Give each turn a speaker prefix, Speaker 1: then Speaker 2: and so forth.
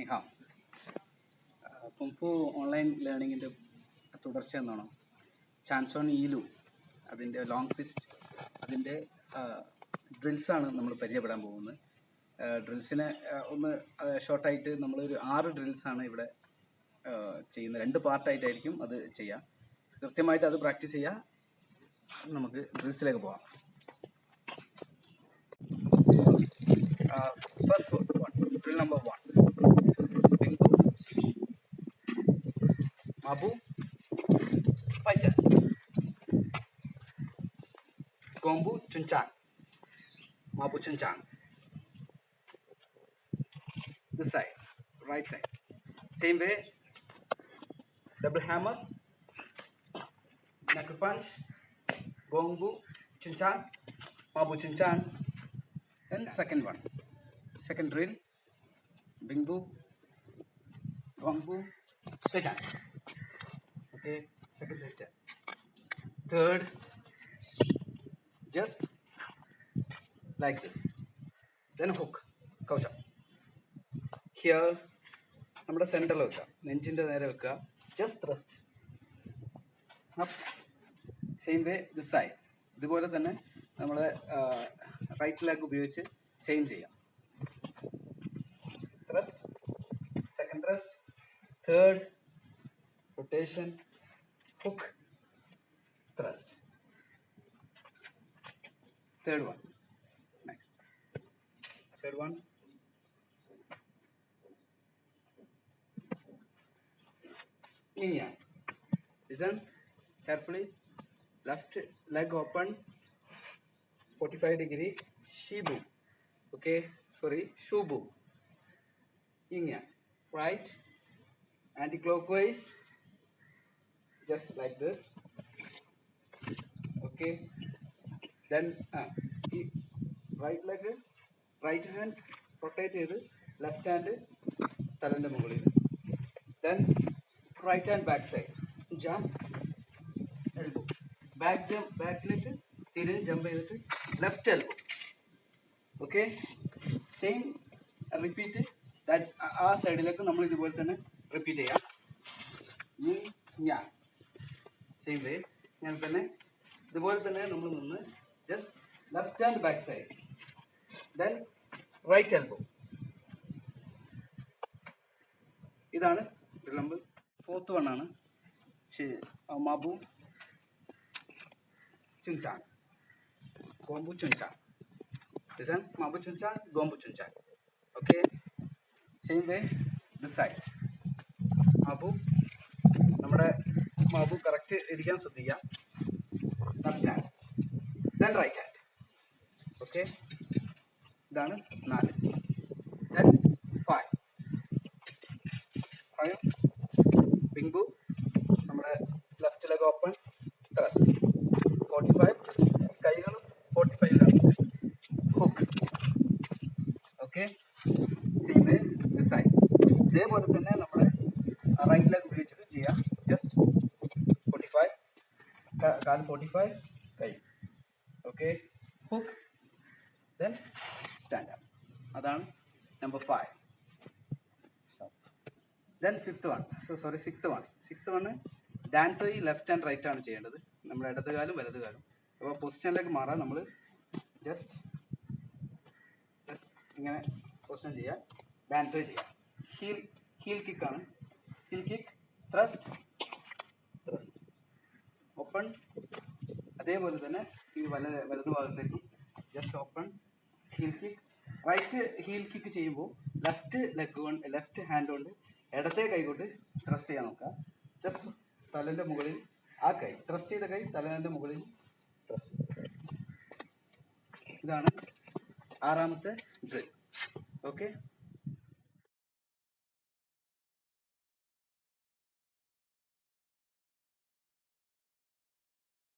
Speaker 1: Niha kung fu online ലേണിങ്ങിന്റെ തുടർച്ച എന്നാണോ chance on ഈലു അതിന്റെ ലോങ് ഫിസ്റ്റ് അതിന്റെ ഡ്രിൽസാണ് നമ്മൾ പരിചയപ്പെടാൻ പോകുന്നത്. ഡ്രിൽസിനെ ഒന്ന് ഷോർട്ടായിട്ട് നമ്മളൊരു ആറ് ഡ്രിൽസാണ് ഇവിടെ ആ, ചെയ്യുന്നത് രണ്ട് പാർട്ടായിട്ടായിരിക്കും അത് ചെയ്യുക കൃത്യമായിട്ട് അത് പ്രാക്ടീസ് ചെയ്യുക നമുക്ക് ഡ്രിൽസിലേക്ക് പോകാം first drill number one Mabu. Paja. Gombu Chunchan. Mabu Chunchan. This side. Right side. Same way. Double hammer. Knuckle punch. Gombu Chunchan. Mabu Chunchan. And second one. Second drill. Bingbu. Gongbu, Tejan. Okay, second letter Third, just like this. Then hook, കൗശം. Here നമ്മുടെ സെന്ററിൽ വെക്കുക നെഞ്ചിന്റെ നേരെ വെക്കുക just rest same way this side ഇതുപോലെ തന്നെ നമ്മളെ റൈറ്റ് ലെഗ് ഉപയോഗിച്ച് സെയിം ചെയ്യാം. Thrust, second thrust, third rotation, hook, thrust. Third one. Next. Third one. Yin yang. Listen carefully. Left leg open. 45 degree. Shibu. Okay. Sorry. Shubu. yin yang right anti-clockwise just like this. Okay. Then uh, right leg right hand rotate ചെയ്ത് left hand തലന്റെ മുകളിൽ. Then right hand back side jump elbow back jump ബാക്കിലേക്ക് തിരിഞ്ഞ് jump ചെയ്തിട്ട് left elbow okay same repeat that ആ സൈഡിലേക്ക് നമ്മൾ ഇതുപോലെ തന്നെ റിപ്പീറ്റ് ചെയ്യാം. ഞാൻ സെയിം വേ ഇങ്ങനെ തന്നെ ഇതുപോലെ തന്നെ നമ്മൾ നിന്ന് just left and back side then right elbow ഇതാണ് നമ്മൾ ഫോർത്ത് വൺ ആണ്. മാബു ചുൻചാൻ. ഗോംബു ചുൻചാൻ. ഡിസൈൻ മാബു ചുൻചാൻ ഗോംബു ചുൻചാൻ. Okay same way this side. മാബു നമ്മുടെ മാബു കറക്റ്റ് ഇരിക്കാൻ ശ്രദ്ധിക്കാം. Left hand then right hand okay ഇതാണ് നാല്. ദെൻ ഫൈവ് ഫൈവ് പിങ്ബു നമ്മുടെ left leg open thrust forty five കൈകളും forty ഫൈവിലാണ് hook okay same way side ഇതേപോലെ തന്നെ നമ്മുടെ റൈറ്റ് ലെഗ് ഉപയോഗിച്ചിട്ട് ചെയ്യാം. ജസ്റ്റ് കാൽ ഫോർട്ടി ഫൈവ് കൈ. Okay hook then stand up അതാണ് number five then fifth one so sorry sixth one sixth one Dan ടോയി ലെഫ്റ്റ് ആൻഡ് റൈറ്റ് ആണ് ചെയ്യേണ്ടത്. നമ്മുടെ ഇടത് കാലും വലത് കാലും. അപ്പോൾ പൊസിഷനിലേക്ക് മാറാൻ നമ്മൾ ജസ്റ്റ് ജസ്റ്റ് ഇങ്ങനെ പൊസിഷൻ ചെയ്യുക ഡാൻ ടോയ് ചെയ്യുക ഹീൽ ഹീൽ കിക്കാണ് ഹീൽ കിക്ക് ത്രസ്റ്റ് ഓപ്പൺ അതേപോലെ തന്നെ ഈ വല വലത് ഭാഗത്തേക്കും just open heel kick right heel kick ചെയ്യുമ്പോൾ ലെഫ്റ്റ് ലെഗ് കൊണ്ട് ലെഫ്റ്റ് ഹാൻഡ് കൊണ്ട് ഇടത്തെ കൈ കൊണ്ട് ത്രസ്റ്റ് ചെയ്യാൻ നോക്കുക. ജസ്റ്റ് തലന്റെ മുകളിൽ ആ കൈ ത്രസ്റ്റ് ചെയ്ത കൈ തലേന്റെ മുകളിൽ ത്രസ്റ്റ് ഇതാണ് ആറാമത്തെ ഡ്രിൽ ഓക്കെ